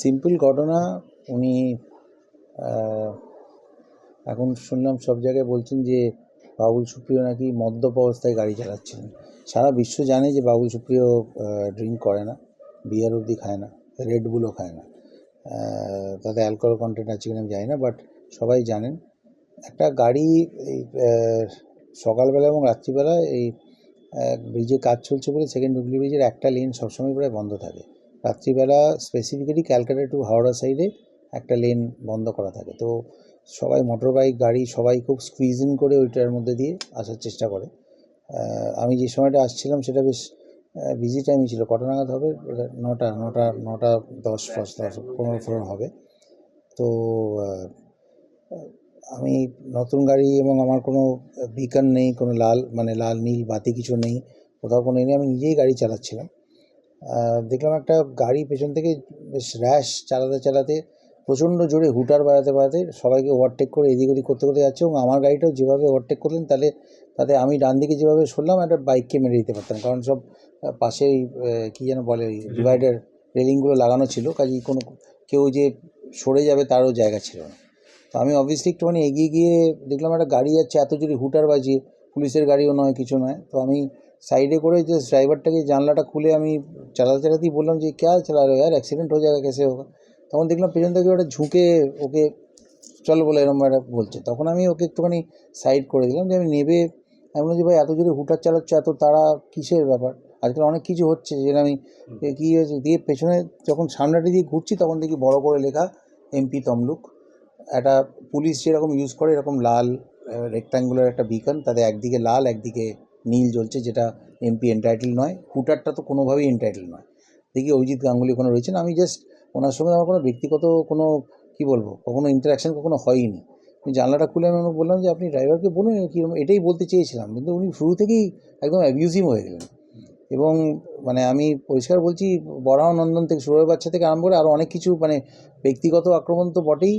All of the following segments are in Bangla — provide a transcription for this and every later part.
সিম্পল ঘটনা, উনি এখন শুনলাম সব জায়গায় বলছেন যে বাবুল সুপ্রিয় নাকি মদ্যপ অবস্থায় গাড়ি চালাচ্ছিলেন সারা বিশ্ব জানে যে বাবুল সুপ্রিয় ড্রিঙ্ক করে না বিয়ার অবধি খায় না রেড বুলও খায় না। তাতে অ্যালকোহল কন্টেন্ট আছে কিনা আমি জানি না বাট সবাই জানেন। একটা গাড়ি, এই সকালবেলা এবং রাত্রিবেলা এই ব্রিজে কাজ চলছে বলে সেকেন্ড হুগলি ব্রিজের একটা লেন সবসময় প্রায় বন্ধ থাকে। রাত্রিবেলা স্পেসিফিক্যালি ক্যালকাটা টু হাওড়া সাইডে একটা লেন বন্ধ করা থাকে। তো সবাই মোটর বাইক গাড়ি সবাই খুব স্কুইজিং করে ওইটার মধ্যে দিয়ে আসার চেষ্টা করে। আমি যে সময়টা আসছিলাম সেটা বেশ বিজি টাইমই ছিল। কটা নাগাদ হবে? নটা নটা নটা দশ দশ দশ, পনেরো ফোরন হবে। তো আমি নতুন গাড়ি এবং আমার কোনো বিকন নেই, কোনো লাল মানে লাল, নীল, বাতি কিছু নেই, কোথাও কোনো নেই। আমি নিজেই গাড়ি চালাচ্ছিলাম। দেখলাম একটা গাড়ি পেছন থেকে বেশ র্যাশ চালাতে চালাতে প্রচণ্ড জোরে হুটার বাড়াতে বাড়াতে সবাইকে ওভারটেক করে এদিক ওদিক করতে করতে যাচ্ছে এবং আমার গাড়িটাও যেভাবে ওভারটেক করলেন তাহলে তাতে আমি ডান দিকে যেভাবে সরলাম একটা বাইককে মেরে দিতে পারতাম। কারণ সব পাশেই আহ, কী যেন বলে ওই ডিভাইডার রেলিংগুলো লাগানো ছিল কাজেই কোনো কেউ যে সরে যাবে তারও জায়গা ছিল না। তো আমি অবভিয়াসলি একটুখানি এগিয়ে গিয়ে দেখলাম একটা গাড়ি যাচ্ছে এত জোরে হুটার বাজিয়ে পুলিশের গাড়িও নয় কিছু নয়। তো আমি সাইডে করে যে ড্রাইভারটাকে জানলাটা খুলে আমি চালাতে চালাতেই বললাম যে ক্যা চালা রে यार অ্যাক্সিডেন্ট হয়ে যাবে কেসে হোক তখন দেখলাম পেছন থেকে ওটা ঝুঁকে ওকে চলো বলে এরকম একটা বলছে। তখন আমি ওকে একটুখানি সাইড করে দিলাম যে আমি নেবে। আমি যে ভাই এত জোরে হুটার চালাচ্ছ এত তারা কিসের ব্যাপার? আজকাল অনেক কিছু হচ্ছে যেটা আমি কী হয়েছে? দিয়ে পেছনে যখন সামনাটা দিয়ে ঘুরছি তখন দেখি বড় করে লেখা এমপি তমলুক। একটা পুলিশ যেরকম ইউজ করে এরকম লাল রেক্ট্যাঙ্গুলার একটা বিকন তাদের একদিকে লাল একদিকে নীল জ্বলছে, যেটা এমপি এন্টাইটেল নয়। হুটারটা তো কোনোভাবেই এন্টাইটেল নয়। দেখি অভিজিৎ গাঙ্গুলি ওখানে রয়েছেন? আমি জাস্ট ওনার সঙ্গে আমার কোনো ব্যক্তিগত কোনো, কি বলব, কখনো ইন্টারাকশান কখনো হয়নি। জানলাটা খুলে আমি বললাম যে, আপনি ড্রাইভারকে বলুন কীরকম এটাই বলতে চেয়েছিলাম। কিন্তু উনি শুরু থেকেই একদম অ্যাবিউজিভ হয়ে গেলেন। এবং মানে আমি পরিষ্কার বলছি, বরাহ নন্দন থেকে সুরয় বাচ্চা থেকে আরম্ভ করে আরও অনেক কিছু মানে ব্যক্তিগত আক্রমণ তো বটেই।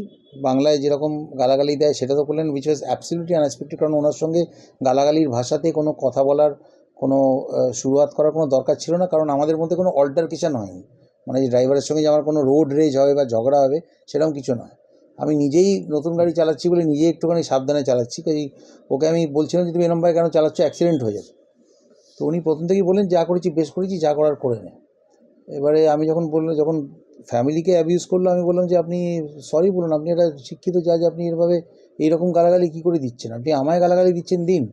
বাংলায় যেরকম গালাগালি দেয় সেটা তো করলেন উইচ ওয়াজ অ্যাবসলিউটলি আনএক্সপেক্টেড কারণ ওনার সঙ্গে গালাগালির ভাষাতে কোনো কথা বলার, কোনো শুরুয়াত করার কোনো দরকার ছিল না কারণ আমাদের মধ্যে কোনো অল্টারকেশন হয়নি। মানে যে ড্রাইভারের সঙ্গে যে আমার কোনো রোড রেজ হবে বা ঝগড়া হবে সেরকম কিছু নয়। আমি নিজেই নতুন গাড়ি চালাচ্ছি বলে নিজেই একটুখানি সাবধানে চালাচ্ছি। কাজেই ওকে আমি বলছিলাম যে, তুমি এরম ভাবে কেন চালাচ্ছ? অ্যাক্সিডেন্ট হয়ে যাবে তো উনি প্রথম থেকেই বললেন, যা করেছি বেশ করেছি, যা করার করে নে। এবারে আমি যখন বললাম, যখন ফ্যামিলিকে অ্যাবিউজ করল, আমি বললাম যে, আপনি সরি বলুন, আপনি একটা শিক্ষিত জাজ আপনি এরভাবে এইরকম গালাগালি কী করে দিচ্ছেন? আপনি আমায় গালাগালি দিচ্ছেন দিন।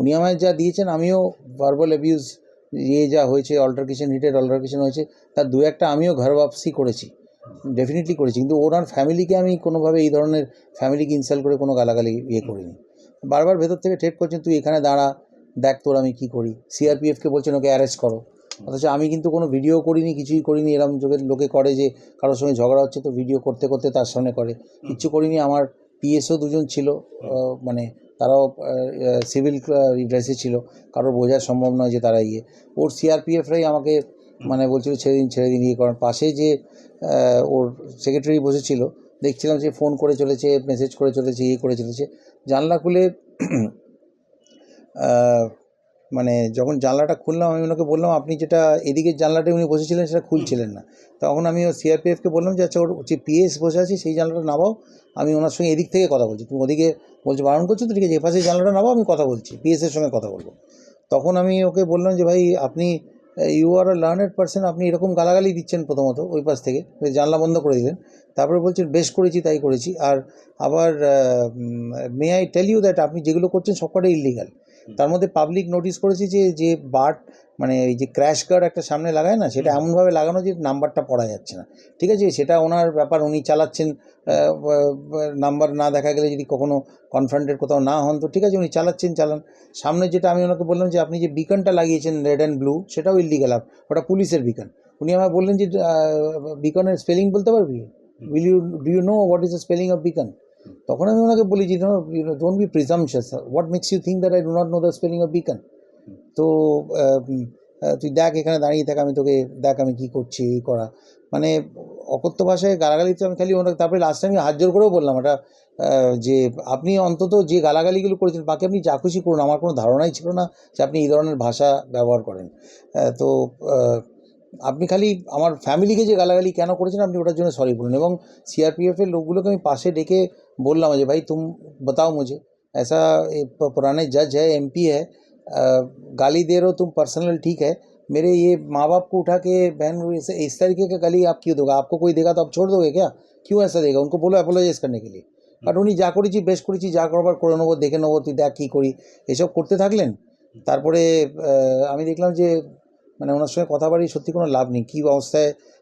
উনি আমায় যা দিয়েছেন, আমিও ভার্বাল অ্যাবিউজ ইয়ে যা হয়েছে অল্টারকেশন হিটেড অল্টারকেশন হয়েছে, তার দু একটা আমিও ঘর বাপসি করেছি ডেফিনেটলি করেছি। কিন্তু ওনার ফ্যামিলিকে আমি কোনোভাবে এই ধরনের ফ্যামিলিকে ইনসাল্ট করে কোনো গালাগালি ইয়ে করিনি। বারবার ভেতর থেকে ঠেট করছেন, তুই এখানে দাঁড়া দেখ তোর আমি কী করি? সিআরপিএফকে বলছেন ওকে অ্যারেস্ট করো। অথচ আমি কিন্তু কোনো ভিডিও করিনি, কিছুই করিনি। এরম যোগের লোকে করে যে কারোর সঙ্গে ঝগড়া হচ্ছে তো ভিডিও করতে করতে তার সামনে করে। কিচ্ছু করিনি, আমার পিএসও দুজন ছিল মানে তারাও সিভিল ড্রেসে ছিল। কারোর বোঝা সম্ভব নয় যে তারা ইয়ে। ওর সিআরপিএফরাই আমাকে মানে বলছিল, ছেড়ে দিন ছেড়ে দিন ইয়ে করার। পাশে যে ওর সেক্রেটারি বসেছিল, দেখছিলাম যে ফোন করে চলেছে মেসেজ করে চলেছে ইয়ে করে চলেছে। জানলা খুলে মানে যখন জানলাটা খুললাম, আমি ওনাকে বললাম, আপনি যেটা এদিকের জানলাটা উনি বসেছিলেন, সেটা খুলছিলেন না। তখন আমি ও সিআরপিএফকে বললাম যে আচ্ছা ওর যে পিএস বসে আছে, সেই জানলাটা নামাও। আমি ওনার সঙ্গে এদিক থেকে কথা বলছি। তুমি ওদিকে বলছে, বারণ করছ তো? ঠিক আছে, এপাশে জানলাটা নামাও, আমি কথা বলছি। পিএসের সঙ্গে কথা বলব। তখন আমি ওকে বললাম যে, ভাই, আপনি you are a learned person আপনি এরকম গালাগালি দিচ্ছেন প্রথমত ওই পাশ থেকে জানলা বন্ধ করে দিলেন। তারপরে বলছেন, বেশ করেছি, তাই করেছি। আর আবার may I tell you that আপনি যেগুলো করছেন, সবকটাই ইলিগাল তার মধ্যে পাবলিক নোটিস করেছি যে যে বার্ড মানে এই যে ক্র্যাশ গার্ড একটা সামনে লাগায় না সেটা এমনভাবে লাগানো যে নাম্বারটা পড়া যাচ্ছে না। ঠিক আছে? সেটা ওনার ব্যাপার উনি চালাচ্ছেন নাম্বার না দেখা গেলে যদি কখনো কনফ্রান্টেড কোথাও না হন তো ঠিক আছে উনি চালাচ্ছেন চালান। সামনে যেটা আমি ওনাকে বললাম যে আপনি যে বিকনটা লাগিয়েছেন রেড অ্যান্ড ব্লু সেটাও ইলিগাল ওটা পুলিশের বিকন উনি আমায় বললেন যে বিকনের স্পেলিং বলতে পারবি? Will you do you know what is the spelling of beacon তখন আমি ওনাকে বলি যে don't be presumptuous what makes you think that I do not know the spelling of beacon তো তুই দেখ এখানে দাঁড়িয়ে থাক আমি তোকে দেখ আমি কী করছি এই করা। মানে অকথ্য ভাষায় গালাগালি তো আমি খালি ওনাকে তারপরে লাস্টে আমি হাত জোর করেও বললাম আহ, যে আপনি অন্তত যে গালাগালিগুলো করেছেন বাকি আপনি যা খুশি করুন আমার কোনো ধারণাই ছিল না যে আপনি এই ধরনের ভাষা ব্যবহার করেন। তো আপনি খালি আমার ফ্যামিলিকে যে গালাগালি কেন করেছেন আপনি ওটার জন্য সরি বলুন। এবং সিআরপিএফের লোকগুলোকে আমি পাশে ডেকে বললাম যে ভাই तुम बताओ मुझे ऐसा ये प- पुराने जज है एमपी है अ, गाली दे रहे हो तुम पर्सनल ठीक है मेरे ये माँ बाप को उठा के बहन को इस, इस तरीके का गाली आप क्यों दोगे आपको कोई देगा तो आप छोड़ दोगे क्या क्यों ऐसा देगा उनको बोलो অ্যাপোলোজাইজ करने के लिए বাট উনি যা করেছি বেশ করেছি যা করবার করে নেবো দেখে নেবো তুই দেখ কী করি এসব করতে থাকলেন তারপরে আহ, আমি দেখলাম যে মানে ওনার সঙ্গে কথা বাড়ি সত্যি কোনো লাভ নেই কী অবস্থায় আহ,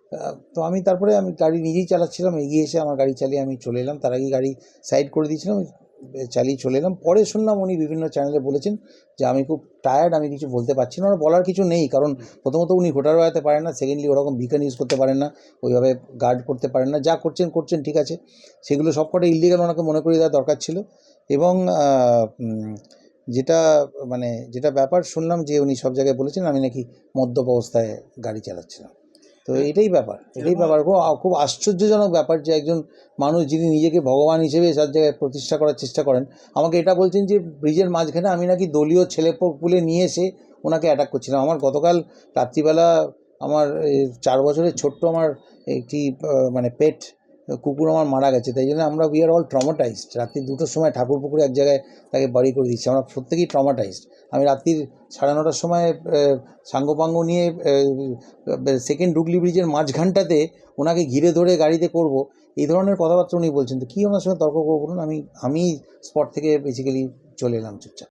তো আমি তারপরে আমি গাড়ি নিজেই চালাচ্ছিলাম, এগিয়ে এসে আমার গাড়ি চালিয়ে আমি চলে এলাম। তার আগে গাড়ি সাইড করে দিয়েছিলাম চালিয়ে চলে এলাম। পরে শুনলাম উনি বিভিন্ন চ্যানেলে বলেছেন যে, আমি খুব টায়ার্ড আমি কিছু বলতে পারছি না। বলার কিছু নেই, কারণ প্রথমত উনি ভোটার বাড়াতে পারেন না সেকেন্ডলি ওরকম বিকান ইউজ করতে পারেন না, ওইভাবে গার্ড করতে পারেন না। যা করছেন করছেন, ঠিক আছে। সেগুলো সবকটা ইলিগাল ওনাকে মনে করিয়ে দেওয়া দরকার ছিল। এবং যেটা মানে যেটা ব্যাপার, শুনলাম যে উনি সব জায়গায় বলেছেন, আমি নাকি মদ্যপ অবস্থায় গাড়ি চালাচ্ছিলাম। তো এটাই ব্যাপার এটাই ব্যাপার। খুব খুব আশ্চর্যজনক ব্যাপার যে একজন মানুষ যিনি নিজেকে ভগবান হিসেবে সব জায়গায় প্রতিষ্ঠা করার চেষ্টা করেন আমাকে এটা বলছেন যে ব্রিজের মাঝখানে আমি নাকি দলীয় ছেলে পুলে নিয়ে এসে ওনাকে অ্যাটাক করছিলাম। আমার গতকাল রাত্রিবেলা আমার চার বছরের ছোট্ট আমার একটি মানে পেট কুকুর আমার মারা গেছে, তাই জন্য আমরা উই আর অল ট্রমাটাইজড রাত্রি দুটোর সময় ঠাকুর পুকুরে এক জায়গায় তাকে বাড়ি করে দিচ্ছি, আমরা প্রত্যেকেই ট্রমাটাইজড আমি রাত্রির সাড়ে নটার সময় সাঙ্গপাঙ্গ নিয়ে সেকেন্ড ডুগলি ব্রিজের মাঝখানটাতে ওনাকে ঘিরে ধরে গাড়িতে করব। এই ধরনের কথাবার্তা উনি বলছেন। তো কী ওনার সঙ্গে তর্ক করব বলুন? আমি আমি স্পট থেকে বেসিক্যালি চলে এলাম চুপচাপ।